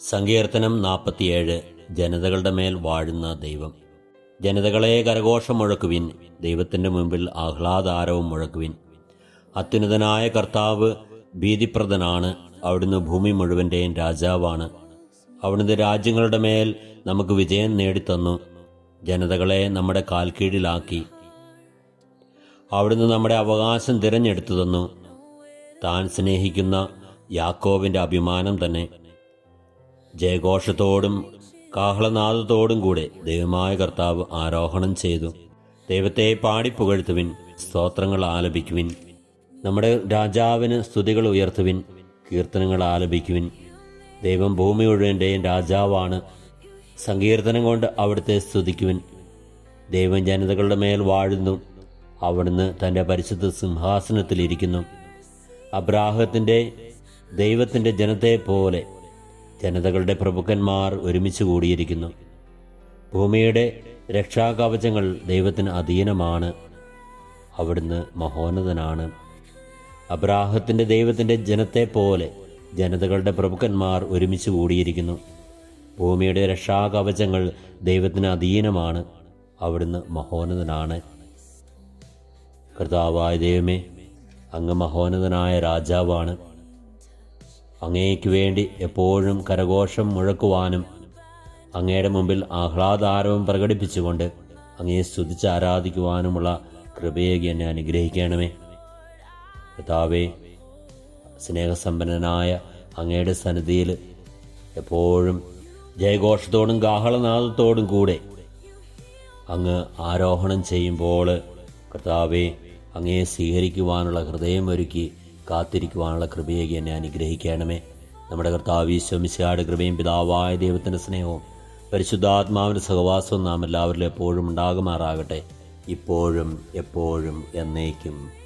സങ്കീർത്തനം നാൽപ്പത്തിയേഴ് ജനതകളുടെ മേൽ വാഴുന്ന ദൈവം. ജനതകളെ കരഘോഷം മുഴക്കുവിൻ ദൈവത്തിന്റെ മുമ്പിൽ ആഹ്ലാദാരവും മുഴക്കുവിൻ. അത്യുന്നതനായ കർത്താവ് ഭീതിപ്രദനാണ് അവിടുന്ന് ഭൂമി മുഴുവന്റെയും രാജാവാണ്. അവിടുന്ന് രാജ്യങ്ങളുടെ മേൽ നമുക്ക് വിജയം നേടിത്തന്നു ജനതകളെ നമ്മുടെ കാൽക്കീഴിലാക്കി. അവിടുന്ന് നമ്മുടെ അവകാശം തിരഞ്ഞെടുത്തു തന്നു. താൻ സ്നേഹിക്കുന്ന യാക്കോവിന്റെ അഭിമാനം തന്നെ. ജയഘോഷത്തോടും കാഹളനാദത്തോടും കൂടെ ദൈവമായ കർത്താവ് ആരോഹണം ചെയ്തു. ദൈവത്തെ പാടിപ്പുകഴ്ത്തുവിൻ സ്തോത്രങ്ങൾ ആലപിക്കുവിൻ നമ്മുടെ രാജാവിന് സ്തുതികൾ ഉയർത്തുവിൻ കീർത്തനങ്ങൾ ആലപിക്കുവിൻ. ദൈവം ഭൂമി മുഴുവന്റെയും രാജാവാണ്. സങ്കീർത്തനം കൊണ്ട് അവിടുത്തെ സ്തുതിക്കുവിൻ. ദൈവം ജനതകളുടെ മേൽ വാഴുന്നു. അവിടുന്ന് തന്റെ പരിശുദ്ധ സിംഹാസനത്തിലിരിക്കുന്നു. അബ്രാഹത്തിന്റെ ദൈവത്തിന്റെ ജനത്തെ പോലെ ജനതകളുടെ പ്രഭുക്കന്മാർ ഒരുമിച്ച് കൂടിയിരിക്കുന്നു. ഭൂമിയുടെ രക്ഷാകവചങ്ങൾ ദൈവത്തിന് അധീനമാണ്. അവിടുന്ന് മഹോന്നതനാണ്. അബ്രാഹത്തിന്റെ ദൈവത്തിന്റെ ജനത്തെ പോലെ ജനതകളുടെ പ്രഭുക്കന്മാർ ഒരുമിച്ച് കൂടിയിരിക്കുന്നു. ഭൂമിയുടെ രക്ഷാകവചങ്ങൾ ദൈവത്തിന് അധീനമാണ്. അവിടുന്ന് മഹോന്നതനാണ്. കർത്താവായ ദൈവമേ അങ്ങ് മഹോന്നതനായ രാജാവാണ്. അങ്ങേക്ക് വേണ്ടി എപ്പോഴും കരഘോഷം മുഴക്കുവാനും അങ്ങയുടെ മുമ്പിൽ ആഹ്ലാദാരവം പ്രകടിപ്പിച്ചുകൊണ്ട് അങ്ങയെ സ്തുതിച്ച് ആരാധിക്കുവാനുമുള്ള കൃപയേകി എന്നെ അനുഗ്രഹിക്കണമേ. കർത്താവേ സ്നേഹസമ്പന്നനായ അങ്ങയുടെ സന്നിധിയിൽ എപ്പോഴും ജയഘോഷത്തോടും ഗാഹളനാദത്തോടും കൂടെ അങ്ങ് ആരോഹണം ചെയ്യുമ്പോൾ കർത്താവെ അങ്ങയെ സ്വീകരിക്കുവാനുള്ള ഹൃദയം ഒരുക്കി കാത്തിരിക്കുവാനുള്ള കൃപയേകി എന്നെ അനുഗ്രഹിക്കണമേ. നമ്മുടെ കർത്താവ് ഈശ്വമിശാട് കൃപയും പിതാവായ ദൈവത്തിന്റെ സ്നേഹവും പരിശുദ്ധാത്മാവിന്റെ സഹവാസവും നാം എല്ലാവരിലും എപ്പോഴും ഉണ്ടാകുമാറാകട്ടെ. ഇപ്പോഴും എപ്പോഴും എന്നേക്കും.